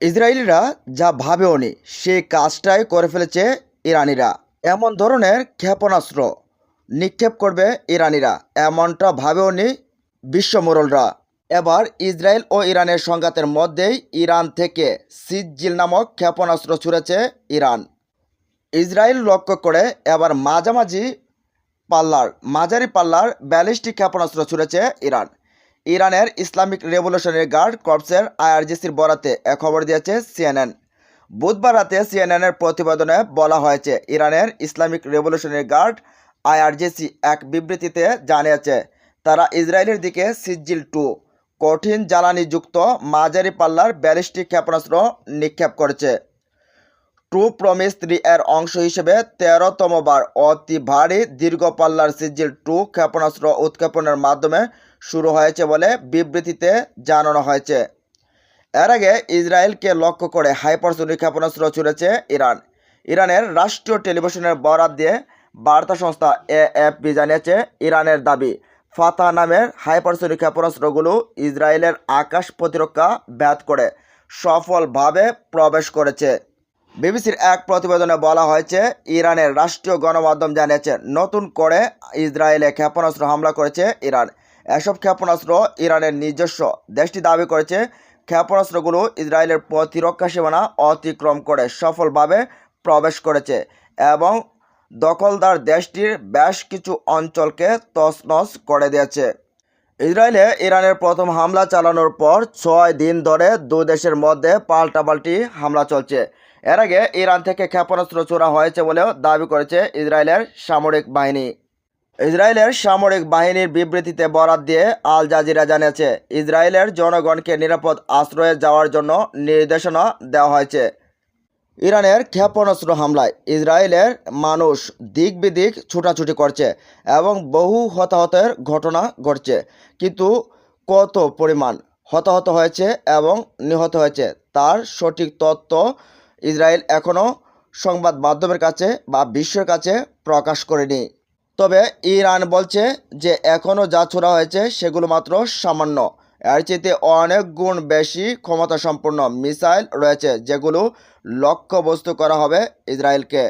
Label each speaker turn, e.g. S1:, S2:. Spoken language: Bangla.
S1: ইসরায়েলিরা যা ভাবেওনি সেই কাজটাই করে ফেলেছে ইরানিরা। এমন ধরনের ক্ষেপণাস্ত্র নিক্ষেপ করবে ইরানিরা, এমনটা ভাবেওনি বিশ্বমোরলরা এবার ইসরায়েল ও ইরানের সংঘাতের মধ্যেই ইরান থেকে সিজ্জিল নামক ক্ষেপণাস্ত্র ছুড়েছে ইরান। ইসরায়েল লক্ষ্য করে এবার মাঝামাঝি পাল্লার, মাঝারি পাল্লার ব্যালিস্টিক ক্ষেপণাস্ত্র ছুড়েছে ইরান। ইরানের ইসলামিক রেভলিউশনারি গার্ড কর্পসের আইআরজিসির বরাতে এ খবর দিয়েছে সিএনএন। বুধবার রাতে সিএনএনের প্রতিবেদনে বলা হয়েছে, ইরানের ইসলামিক রেভলিউশনারি গার্ড আইআরজিসি এক বিবৃতিতে জানিয়েছে, তারা ইসরায়েলের দিকে সিজিল টু, কঠিন জ্বালানিযুক্ত মাঝারি পাল্লার ব্যালিস্টিক ক্ষেপণাস্ত্র নিক্ষেপ করেছে। টু প্রমিস থ্রি এর অংশ হিসেবে তেরোতমবার অতি ভারী দীর্ঘ পাল্লার সিজিল টু ক্ষেপণাস্ত্র উৎক্ষেপণের মাধ্যমে শুরু হয়েছে বলে বিবৃতিতে জানানো হয়েছে। এর আগে ইসরায়েলকে লক্ষ্য করে হাইপারসোনিক ক্ষেপণাস্ত্র ছুড়েছে ইরান। ইরানের রাষ্ট্রীয় টেলিভিশনের বরাত দিয়ে বার্তা সংস্থা এএফপি জানিয়েছে, ইরানের দাবি ফাতা নামের হাইপারসোনিক ক্ষেপণাস্ত্রগুলো ইসরায়েলের আকাশ প্রতিরক্ষা ব্যাত করে, সফলভাবে প্রবেশ করেছে। বিবিসির এক প্রতিবেদনে বলা হয়েছে, ইরানের রাষ্ট্রীয় গণমাধ্যম জানিয়েছে, নতুন করে ইসরায়েলে ক্ষেপণাস্ত্র হামলা করেছে ইরান। এসব ক্ষেপণাস্ত্র ইরানের নিজস্ব দেশটি দাবি করেছে। ক্ষেপণাস্ত্রগুলো ইসরায়েলের প্রতিরক্ষা সীমানা অতিক্রম করে সফলভাবে প্রবেশ করেছে এবং দখলদার দেশটির বেশ কিছু অঞ্চলকে তছনছ করে দিয়েছে। ইসরায়েলে ইরানের প্রথম হামলা চালানোর পর ছয় দিন ধরে দুই দেশের মধ্যে পাল্টাপাল্টি হামলা চলছে। এর আগে ইরান থেকে ক্ষেপণাস্ত্র চোরা হয়েছে বলেও দাবি করেছে ইসরায়েলের সামরিক বাহিনী। ইসরায়েলের সামরিক বাহিনীর বিবৃতিতে বরাত দিয়ে আল জাজিরা জানিয়েছে, ইসরায়েলের জনগণকে নিরাপদ আশ্রয়ে যাওয়ার জন্য নির্দেশনা দেওয়া হয়েছে। ইরানের ক্ষেপণাস্ত্র হামলায় ইসরায়েলের মানুষ দিক বিদিক ছুটাছুটি করছে এবং বহু হতাহতের ঘটনা ঘটছে, কিন্তু কত পরিমাণ হতাহত হয়েছে এবং নিহত হয়েছে তার সঠিক তথ্য ইসরায়েল এখনও সংবাদ মাধ্যমের কাছে বা বিশ্বের কাছে প্রকাশ করেনি। তবে ইরান বলছে যে এখনও যা ছোড়া হয়েছে সেগুলো মাত্র সামান্য। এর চেয়েতে অনেক গুণ বেশি ক্ষমতাসম্পন্ন মিসাইল রয়েছে যেগুলো লক্ষ্যবস্তু করা হবে ইসরায়েলকে।